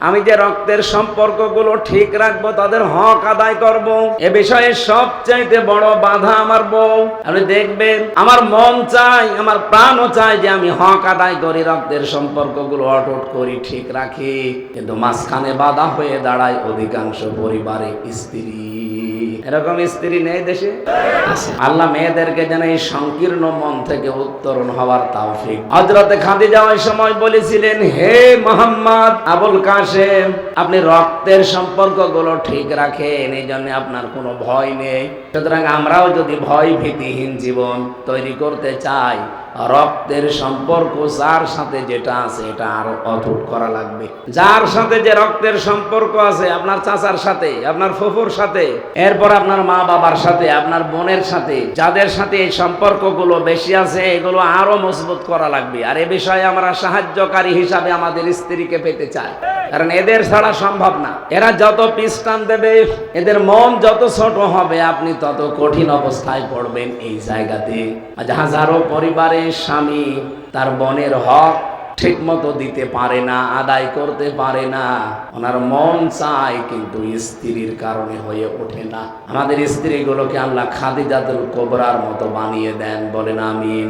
আমি যে রক্তের সম্পর্কগুলো ঠিক রাখব তাদের হক আদায় করব। এ বিষয়ে সবচাইতে বড় বাধা আমার বউ। আপনি দেখবেন আমার মন চাই আমার প্রাণও চাই যে আমি হক আদায় করি রক্তের সম্পর্কগুলো অটুট করি ঠিক রাখি। কিন্তু মাঝখানে বাধা হয়ে দাঁড়ায় অধিকাংশ পরিবারে স্ত্রী। এরকম স্ত্রী নেই দেশে? আল্লাহ মেয়েদেরকে যেন এই সংকীর্ণ মন থেকে উত্তরণ হওয়ার তাওফিক। হজরতে খাদিজা ওই সময় বলেছিলেন হে মোহাম্মদ আবুল কাসেম আপনি রক্তের সম্পর্কগুলো ঠিক রাখেন, এই জন্য আপনার কোনো ভয় নেই। সুতরাং আমরাও যদি ভয় ভীতিহীন জীবন তৈরি করতে চাই, রক্তের সম্পর্ক যার সাথে যেটা আছে এটা আরও অটুট করা লাগবে। যার সাথে যে রক্তের সম্পর্ক আছে, আপনার চাচার সাথে, আপনার ফুফুর সাথে, এরপর আপনার মা বাবার সাথে, আপনার বোনের সাথে, যাদের সাথে এই সম্পর্কগুলো বেশি আছে, এগুলো আরও মজবুত করা লাগবে। আর এ বিষয়ে আমরা সাহায্যকারী হিসাবে আমাদের স্ত্রীকে পেতে চাই। কারণ এদের ছাড়া সম্ভব না। এরা যত পিস্টান দেবে, এদের মন যত ছোট হবে, আপনি তত কঠিন অবস্থায় পড়বেন এই জায়গাতে। হাজারো পরিবারের স্বামী তার বোনের হক ঠিক মতো দিতে পারে না, আদায় করতে পারে না। ওনার মন চায় কিন্তু স্ত্রীর কারণে হয়ে ওঠে না। আমাদের স্ত্রীগুলোকে আল্লাহ খাদিজাতুল কোবরার মতো বানিয়ে দেন, বলেন আমিন।